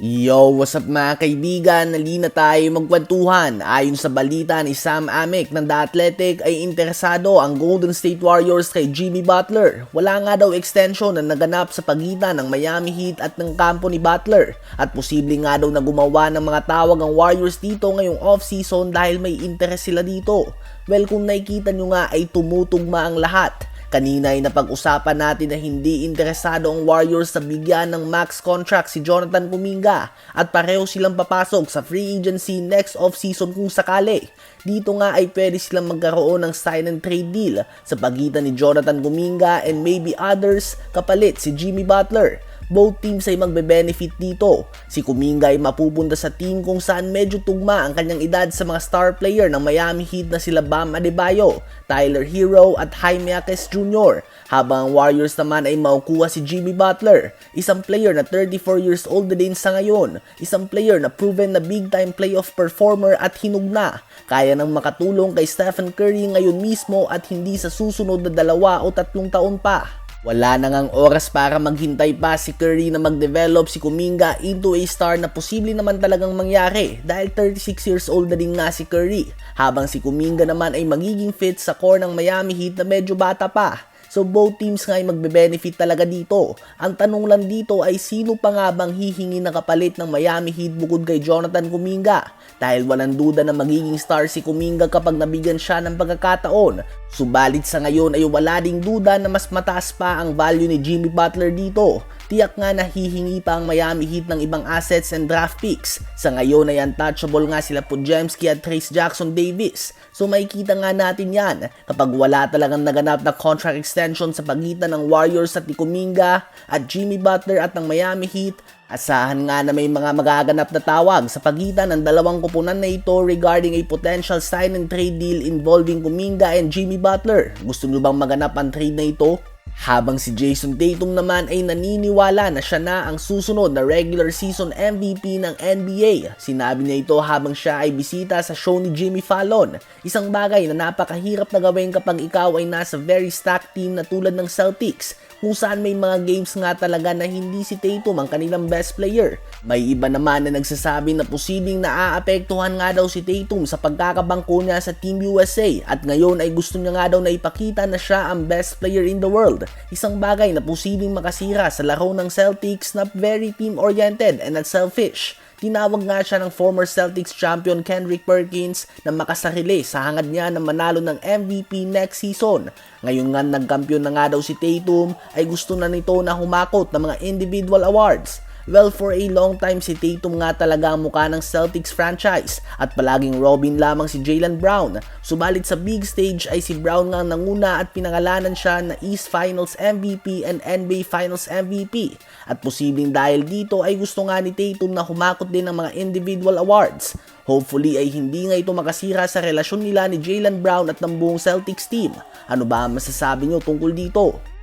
Yo, what's up mga kaibigan? Nalina tayo magkwentuhan. Ayon sa balita ni Sam Amick ng The Athletic ay interesado ang Golden State Warriors kay Jimmy Butler. Wala nga daw extension na naganap sa pagitan ng Miami Heat at ng kampo ni Butler. At posible nga daw na gumawa ng mga tawag ang Warriors dito ngayong off-season dahil may interest sila dito. Well, kung nakikita nyo nga ay tumutugma ang lahat. Kanina ay napag-usapan natin na hindi interesado ang Warriors sa bigyan ng max contract si Jonathan Kuminga at pareho silang papasok sa free agency next off-season kung sakali. Dito nga ay pwede silang magkaroon ng sign and trade deal sa pagitan ni Jonathan Kuminga and maybe others kapalit si Jimmy Butler both teams ay magbe-benefit dito. Si Kuminga ay mapupunta sa team kung saan medyo tugma ang kanyang edad sa mga star player ng Miami Heat na sila Bam Adebayo, Tyler Hero at Jaime Jaquez Jr. Habang ang Warriors naman ay maukuha si Jimmy Butler, isang player na 34 years old din sa ngayon, isang player na proven na big time playoff performer at hinug na. Kaya nang makatulong kay Stephen Curry ngayon mismo at hindi sa susunod na dalawa o tatlong taon pa. Wala na ngang oras para maghintay pa si Curry na mag-develop si Kuminga into a star na posible naman talagang mangyari dahil 36 years old na din nga si Curry habang si Kuminga naman ay magiging fit sa core ng Miami Heat na medyo bata pa. So both teams nga ay magbe-benefit talaga dito. Ang tanong lang dito ay sino pa nga bang hihingi na kapalit ng Miami Heat bukod kay Jonathan Kuminga? Dahil walang duda na magiging star si Kuminga kapag nabigyan siya ng pagkakataon. Subalit sa ngayon ay wala ding duda na mas mataas pa ang value ni Jimmy Butler dito. Tiyak nga na hihingi pa ang Miami Heat ng ibang assets and draft picks. Sa ngayon ay untouchable nga sila Pujemski at Trace Jackson Davis. So makikita nga natin yan kapag wala talagang naganap na contract extension sa pagitan ng Warriors at ni Kuminga at Jimmy Butler at ng Miami Heat Asahan nga na may mga magaganap na tawag sa pagitan ng dalawang kupunan na ito regarding a potential sign and trade deal involving Kuminga and Jimmy Butler. Gusto nyo bang maganap ang trade na ito? Habang si Jason Tatum naman ay naniniwala na siya na ang susunod na regular season MVP ng NBA. Sinabi niya ito habang siya ay bisita sa show ni Jimmy Fallon. Isang bagay na napakahirap na gawin kapag ikaw ay nasa very stacked team na tulad ng Celtics kung saan may mga games nga talaga na hindi si Tatum ang kanilang best player. May iba naman na nagsasabi na posibleng naaapektuhan nga daw si Tatum sa pagkakabangko niya sa Team USA at ngayon ay gusto niya nga daw na ipakita na siya ang best player in the world. Isang bagay na posibleng makasira sa laro ng Celtics na very team-oriented and not selfish. Tinawag nga siya ng former Celtics champion Kendrick Perkins na makasarili sa hangad niya na manalo ng MVP next season. Ngayon nga nagkampiyon na nga daw si Tatum ay gusto na nito na humakot ng mga individual awards. Well, for a long time si Tatum nga talaga ang mukha ng Celtics franchise at palaging Robin lamang si Jalen Brown. Subalit sa big stage ay si Brown nga nanguna at pinangalanan siya na East Finals MVP and NBA Finals MVP. At posibleng dahil dito ay gusto nga ni Tatum na humakot din ng mga individual awards. Hopefully ay hindi nga ito makasira sa relasyon nila ni Jalen Brown at ng buong Celtics team. Ano ba ang masasabi nyo tungkol dito?